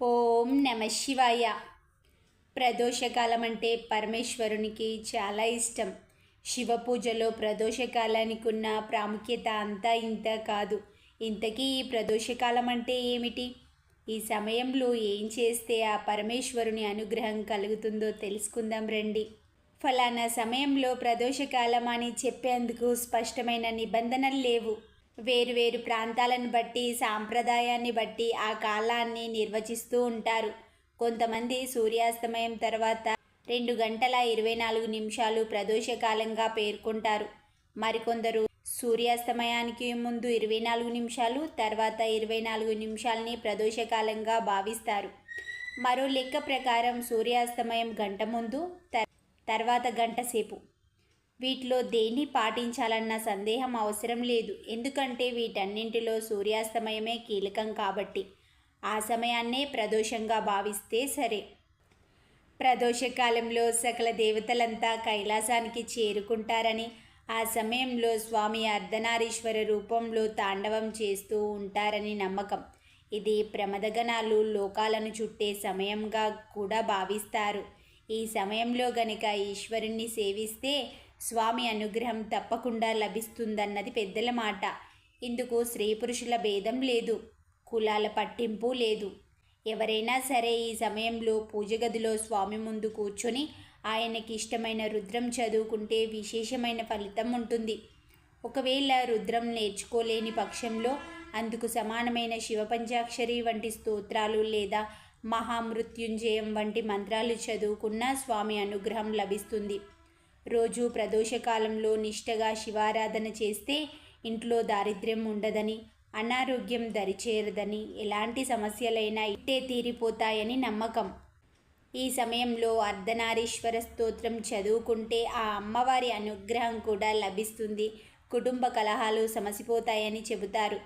ఓం నమ శివాయ. ప్రదోషకాలం అంటే పరమేశ్వరునికి చాలా ఇష్టం. శివ పూజలో ప్రదోషకాలానికి ఉన్న ప్రాముఖ్యత అంతా ఇంత కాదు. ఇంతకీ ఈ ప్రదోషకాలం అంటే ఏమిటి? ఈ సమయంలో ఏం చేస్తే ఆ పరమేశ్వరుని అనుగ్రహం కలుగుతుందో తెలుసుకుందాం రండి. ఫలానా సమయంలో ప్రదోషకాలం అని చెప్పేందుకు స్పష్టమైన నిబంధనలు లేవు. వేరువేరు ప్రాంతాలను బట్టి సాంప్రదాయాన్ని బట్టి ఆ కాలాన్ని నిర్వచిస్తూ ఉంటారు. కొంతమంది సూర్యాస్తమయం తర్వాత రెండు గంటల ఇరవై నాలుగు నిమిషాలు ప్రదోషకాలంగా పేర్కొంటారు. మరికొందరు సూర్యాస్తమయానికి ముందు ఇరవై నాలుగు నిమిషాలు తర్వాత ఇరవై నాలుగు నిమిషాలని ప్రదోషకాలంగా భావిస్తారు. మరో లెక్క ప్రకారం సూర్యాస్తమయం గంట ముందు తర్వాత గంట సేపు. వీటిలో దేన్ని పాటించాలన్న సందేహం అవసరం లేదు. ఎందుకంటే వీటన్నింటిలో సూర్యాస్తమయమే కీలకం కాబట్టి. ఆ సమయాన్నే ప్రదోషంగా భావిస్తే సరే. ప్రదోషకాలంలో సకల దేవతలంతా కైలాసానికి చేరుకుంటారని ఆ సమయంలో స్వామి అర్ధనారీశ్వర రూపంలో తాండవం చేస్తూ ఉంటారని నమ్మకం. ఇది ప్రమదగణాలు లోకాలను చుట్టే సమయంగా కూడా భావిస్తారు. ఈ సమయంలో గనుక ఈశ్వరుణ్ణి సేవిస్తే స్వామి అనుగ్రహం తప్పకుండా లభిస్తుందన్నది పెద్దల మాట. ఇందుకు స్త్రీ పురుషుల భేదం లేదు కులాల పట్టింపు లేదు. ఎవరైనా సరే ఈ సమయంలో పూజ గదిలో స్వామి ముందు కూర్చొని ఆయనకి ఇష్టమైన రుద్రం చదువుకుంటే విశేషమైన ఫలితం ఉంటుంది. ఒకవేళ రుద్రం నేర్చుకోలేని పక్షంలో అందుకు సమానమైన శివపంచాక్షరి వంటి స్తోత్రాలు లేదా మహామృత్యుంజయం వంటి మంత్రాలు చదువుకున్న స్వామి అనుగ్రహం లభిస్తుంది. రోజు ప్రదోషకాలంలో నిష్టగా శివారాధన చేస్తే ఇంట్లో దారిద్ర్యం ఉండదని అనారోగ్యం దరిచేరదని ఎలాంటి సమస్యలైనా ఇట్టే తీరిపోతాయని నమ్మకం. ఈ సమయంలో అర్ధనారీశ్వర స్తోత్రం చదువుకుంటే ఆ అమ్మవారి అనుగ్రహం కూడా లభిస్తుంది. కుటుంబ కలహాలు సమసిపోతాయని చెబుతారు.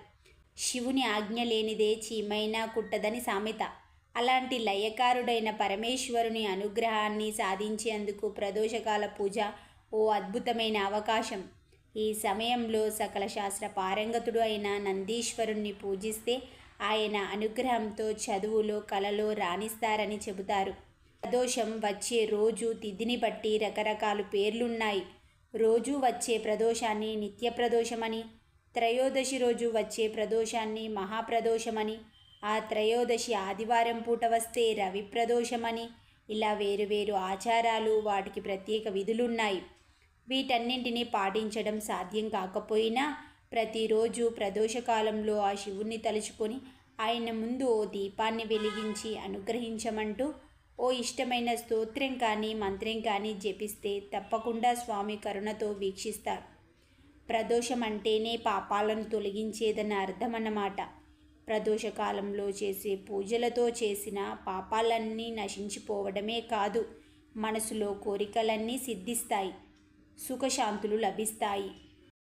శివుని ఆజ్ఞ లేనిదే చీమైనా కుట్టదని సామెత. అలాంటి లయకారుడైన పరమేశ్వరుని అనుగ్రహాన్ని సాధించేందుకు ప్రదోషకాల పూజ ఓ అద్భుతమైన అవకాశం. ఈ సమయంలో సకల శాస్త్ర పారంగతుడు అయిన నందీశ్వరుణ్ణి పూజిస్తే ఆయన అనుగ్రహంతో చదువులో కలలో రాణిస్తారని చెబుతారు. ప్రదోషం వచ్చే రోజు తిథిని బట్టి రకరకాల పేర్లున్నాయి. రోజు వచ్చే ప్రదోషాన్ని నిత్య ప్రదోషమని త్రయోదశి రోజు వచ్చే ప్రదోషాన్ని మహాప్రదోషమని ఆ త్రయోదశి ఆదివారం పూట వస్తే రవి ప్రదోషమని. ఇలా వేరువేరు ఆచారాలు వాటికి ప్రత్యేక విధులున్నాయి. వీటన్నింటినీ పాటించడం సాధ్యం కాకపోయినా ప్రతిరోజు ప్రదోషకాలంలో ఆ శివుణ్ణి తలుచుకొని ఆయన ముందు ఓ దీపాన్ని వెలిగించి అనుగ్రహించమంటూ ఓ ఇష్టమైన స్తోత్రం కానీ మంత్రం కానీ జపిస్తే తప్పకుండా స్వామి కరుణతో వీక్షిస్తారు. ప్రదోషం అంటేనే పాపాలను తొలగించేదన్న అర్థమన్నమాట. ప్రదోషకాలంలో చేసే పూజలతో చేసిన పాపాలన్నీ నశించిపోవడమే కాదు మనసులో కోరికలన్నీ సిద్ధిస్తాయి సుఖశాంతులు లభిస్తాయి.